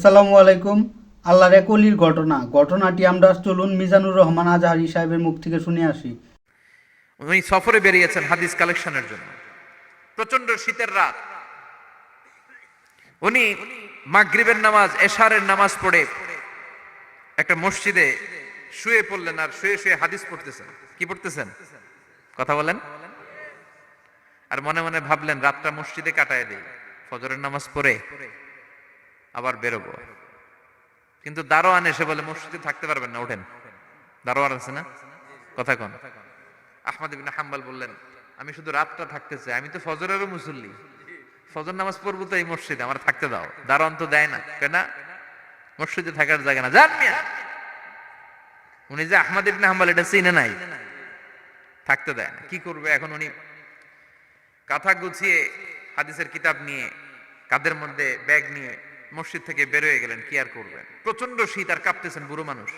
আসসালামু আলাইকুম। আল্লাহর এক অলির ঘটনা। ঘটনাটি আমরা চলুন মিজানুর রহমান আজহারি সাহেবের মুখ থেকে শুনে আসি। উনি সফরে বেরিয়েছেন হাদিস কালেকশনের জন্য। প্রচণ্ড শীতের রাত। উনি মাগরিবের নামাজ, এশারের নামাজ পড়ে একটা মসজিদে শুয়ে পড়লেন আর শুয়ে শুয়ে হাদিস পড়তেছেন। কি পড়তেছেন? কথা বলেন। আর মনে মনে ভাবলেন, রাতটা মসজিদে কাটায় দেই, ফজরের নামাজ পড়ে আবার বেরোবো। কিন্তু দারোয়ান এসে বলে, মসজিদে থাকতে পারবেন না, ওঠেন। দারোয়ান আছে না? কথা কন। আহমদ ইবিন হাম্বাল বললেন, আমি শুধু রাতটা থাকতে চাই, আমি তো ফজরেরও মুসল্লি। ফজর নামাজ পড়ব তো এই মসজিদে, আমার থাকতে দাও। দারোয়ান তো দেয় না কেন মসজিদে থাকার জায়গা না। জান উনি যে আহমদ ইবিন হাম্বাল, এটা চিনে নাই। থাকতে দেয় না। কি করবে এখন উনি? কাঁথা গুছিয়ে হাদিসের কিতাব নিয়ে, কাদের মধ্যে ব্যাগ নিয়ে মসজিদ থেকে বেরোয় গেলেন, কি আর করবেন? প্রচণ্ড শীত আর কাঁপতেছেন বুড়ো মানুষ।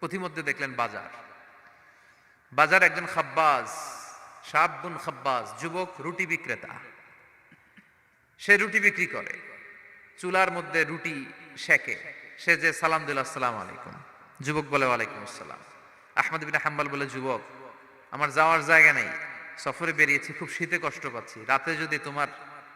পথিমধ্যে দেখলেন বাজার। বাজার একজন খাব্বাজ সাবুন খাব্বাজ, যুবক, রুটি বিক্রেতা। সে রুটি বিক্রি করে। চুলার মধ্যে রুটি শেখে সে যে, সালাম দিল, আসসালাম আলাইকুম। যুবক বলে, ওয়ালাইকুম আসসালাম। আহমদ বিন হাম্বাল বলে, যুবক, আমার যাওয়ার জায়গা নেই। সফরে বেরিয়েছি, খুব শীতে কষ্ট পাচ্ছি। রাতে যদি তোমার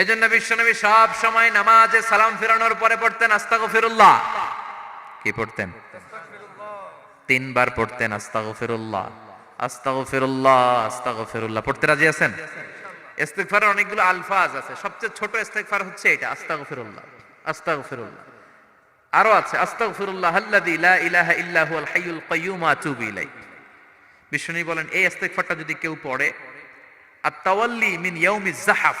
এই জন্য বিশ্বনবী সব সময় নামাজে সালাম ফেরানোর পরে পড়তেন আস্তাগফিরুল্লাহ। কি পড়তেন? তিনবার পড়তেন আস্তাগফিরুল্লাহ। আস্তাগফিরুল্লাহ আস্তাগফিরুল্লাহ। পড়তে রাজি আছেন? ইস্তেগফারের অনেকগুলো আলফাজ আছে। সবচেয়ে ছোট ইস্তেগফার হচ্ছে এটা, আস্তাগফিরুল্লাহ আস্তাগফিরুল্লাহ। আরও আছে, আস্তাগফিরুল্লাহ আল্লাযী লা ইলাহা ইল্লা হুয়াল হাইয়ুল কাইয়্যুম ওয়া আতুবু ইলাইহি। বিশ্বনবী বলেন, এই ইস্তেগফারটা যদি কেউ পড়ে আর তাওয়াল্লি মিন ইয়াউমিজ জাহাফ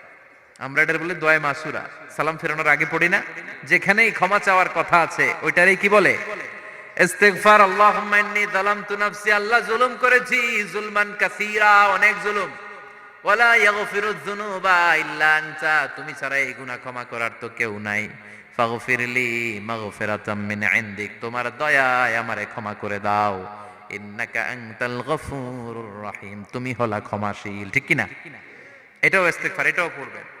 আমরা এটার বলে দোয়া মাসুরা। সালাম ফেরানোর আগে পড়ি না? যেখানেই ক্ষমা চাওয়ার কথা আছে, ওইটারই কি বলে? জুলুম করেছি, জুলমান অনেক জুলুম। তুমি ক্ষমা করার তো কেউ নাই। তোমার দয়ায় আমারে ক্ষমা করে দাও। রহিম, তুমি হলা ক্ষমাশীল, ঠিক কি না এটাও ইস্তেগফার, এটাও পড়বেন।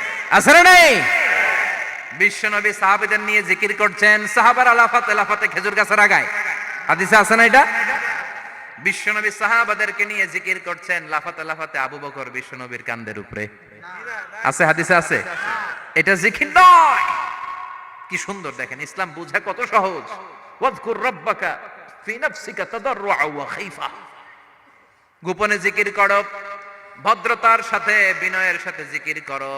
আছে না বিশ্বনবী সাহাবেদের নিয়ে জিকির করছেন, সাহাবার আলাফাত খেজুর গাছের আগায়। হাদিসে আছে না এটা? সাহাবাদেরকে নিয়ে জিকির করছেন, লাফাতে লাফাতে আবু বকর কান্দের উপরে। আছে, হাদিসে আছে? এটা জিকির নয়। কি সুন্দর দেখেন, ইসলাম বুঝা কত সহজ। ওয়াজকুর ফি নাফসিকা তাদাররুআ ওয়া খাইফা। গোপনে জিকির করো, ভদ্রতার সাথে, বিনয়ের সাথে জিকির করো।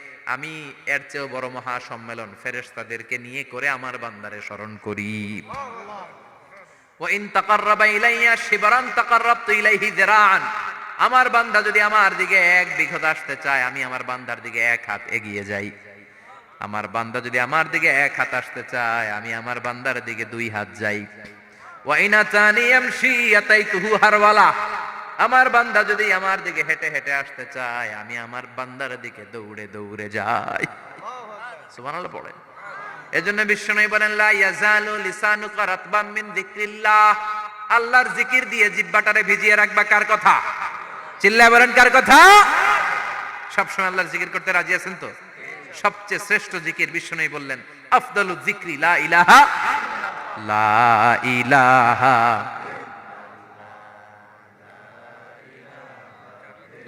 আমি এর চেয়েও বড় মহা সম্মেলন ফেরেশতাদেরকে নিয়ে করে আমার বান্দারে স্মরণ করি। আমার বান্দা যদি আমার দিকে এক বিঘত আসতে চায়, আমি আমার বান্দার দিকে এক হাত এগিয়ে যাই। আমার বান্দা যদি আমার দিকে এক হাত আসতে চায়, আমি আমার বান্দার দিকে দুই হাত যাই। ওয়াইনা তানি ইয়ামশি আতাইতুহু হারওয়ালা। আমার বান্দা যদি আমার দিকে হেঁটে হেঁটে আসতে চায়, আমি আমার বান্দার দিকে দৌড়ে দৌড়ে যাই। সুবহানাল্লাহ পড়েন। এজন্য বিষ্ণু বলেন আল্লাহর জিকির দিয়ে জিহ্বাটারে ভিজিয়ে রাখবা কার কথা? চিল্লায় বলেন, কার কথা? সবসময় আল্লাহর জিকির করতে রাজি আছেন তো? সবচেয়ে শ্রেষ্ঠ জিকির বিশ্ব বিষ্ণু বললেন, আফদালু যিকরি লা ইলাহা লা ইলাহা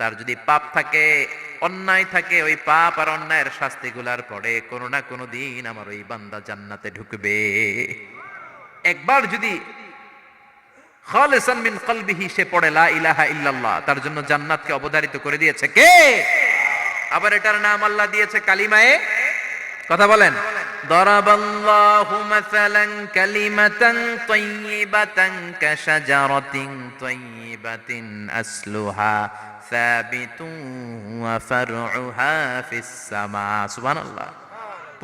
তার যদি পাপ থাকে, অন্যায় থাকে, ওই পাপ আর অন্যায়ের শাস্তিগুলার পরে কোনো না কোনো দিন আমার ওই বান্দা জান্নাতে ঢুকবে। একবার যদি খালিসান মিন কলবিহি, সে পড়ে, লা ইলাহা ইল্লাল্লাহ, তার জন্য জান্নাতকে অবধারিত করে দিয়েছে। কে? আবার এটার নাম আল্লাহ দিয়েছে কালিমায়ে? কথা বলেন। দরাবাল্লাহু মাসালান কালিমাতান তাইয়িবাতান কাশাজারাতিন তাইয়িবাতিন আসলুহা সাবিতুন ওয়া ফারউহা ফিস সামা সুবহানাল্লাহ।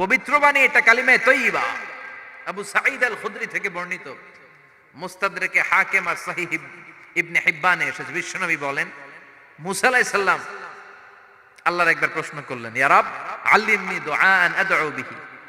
পবিত্র বাণী এটা কালিমায়ে তাইয়িবা আবু সাঈদ আল খুদরি থেকে বর্ণিত। মুস্তাদরেকে হাকিম আর সাহিহ ইবনে হিব্বানে এসেছে। বিশ্বনবী বলেন, মুসা আলাইহিস আল্লাহর একবার প্রশ্ন করলেন, ইয়া রব, আল্লিমনি দুআন বিহি।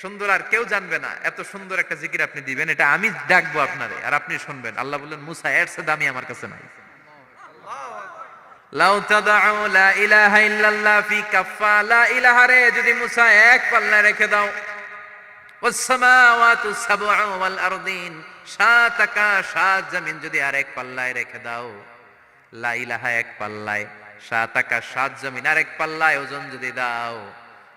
সুন্দর আর কেউ জানবে না। এত সুন্দর একটা জিকির আপনি দিবেন, এটা আমি ডাকবো আপনারে, আর আপনি শুনবেন। আল্লাহ বললেন, মুসা, এর সে দামি আমার কাছে নাই। যদি এক রেখে দাও। সাত জমিন যদি পাল্লায় রেখে দাও। এক পাল্লায় সাত জমিন আর এক পাল্লায় ওজন যদি দাও।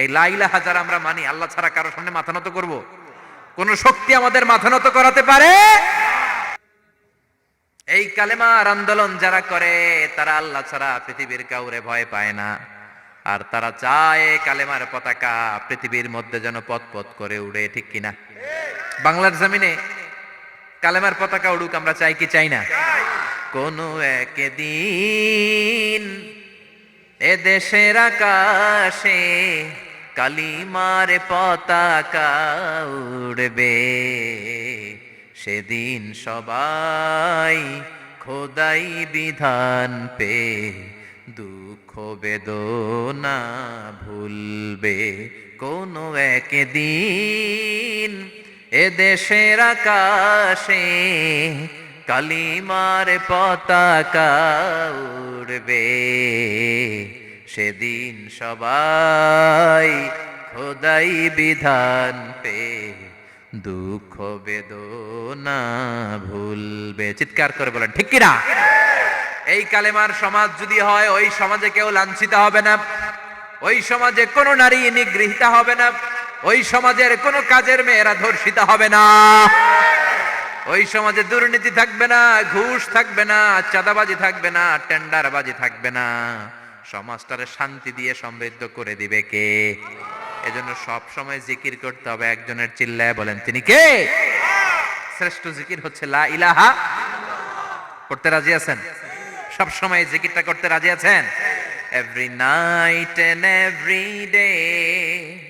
এই লাইলাহা যারা আমরা মানি, আল্লাহ ছাড়া কারও সামনে মাথা নত করব? কোন শক্তি আমাদের মাথা নত করাতে পারে? এই কালেমার আন্দোলন যারা করে, তারা আল্লাহ ছাড়া পৃথিবীর কাউরে ভয় পায় না। আর তারা চায় কালেমার পতাকা পৃথিবীর মধ্যে যেন পথ পথ করে উড়ে, ঠিক কিনা বাংলার জমিনে কালেমার পতাকা উড়ুক, আমরা চাই কি চাই না? কোন একদিন এ দেশের আকাশে কালিমার পতাকা উড়বে। সেদিন সবাই খোদাই বিধান পে, দুঃখ বেদনা ভুলবে কোনো একদিন। এ দেশের আকাশে কালিমার পতাকা উড়বে। সেদিন সবাই খোদাই বিধান পে, দুঃখ বেদনা ভুলবে। চিৎকার করে বলেন, ঠিক কিনা? এই কালেমার সমাজ যদি হয়, ওই সমাজে কেউ লাঞ্ছিত হবে না। ওই সমাজে কোনো নারী নিগৃহীতা হবে না। ওই সমাজের কোনো কাজের মেয়েরা ধর্ষিত হবে না। ওই সমাজে দুর্নীতি থাকবে না, ঘুষ থাকবে না, চাঁদাবাজি থাকবে না, টেন্ডারবাজি থাকবে না। সমাজটারে শান্তি দিয়ে সমৃদ্ধ করে দিবে কে? এজন্য সব সময় জিকির করতে হবে, একজনের চিল্লায় বলেন, তিনি কে? শ্রেষ্ঠ জিকির হচ্ছে লা ইলাহা। করতে রাজি আছেন? সব সময় জিকিরটা করতে রাজি আছেন? Every night and every day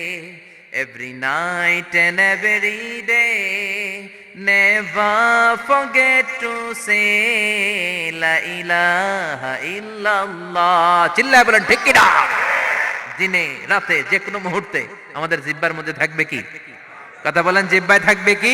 Every night and every day Never forget to say La ilaha illallah চিল্লায় বলেন ঠিক কিনা দিনে রাতে যে কোনো মুহূর্তে আমাদের জিব্বার মধ্যে থাকবে কি কথা বলেন জিব্বায় থাকবে কি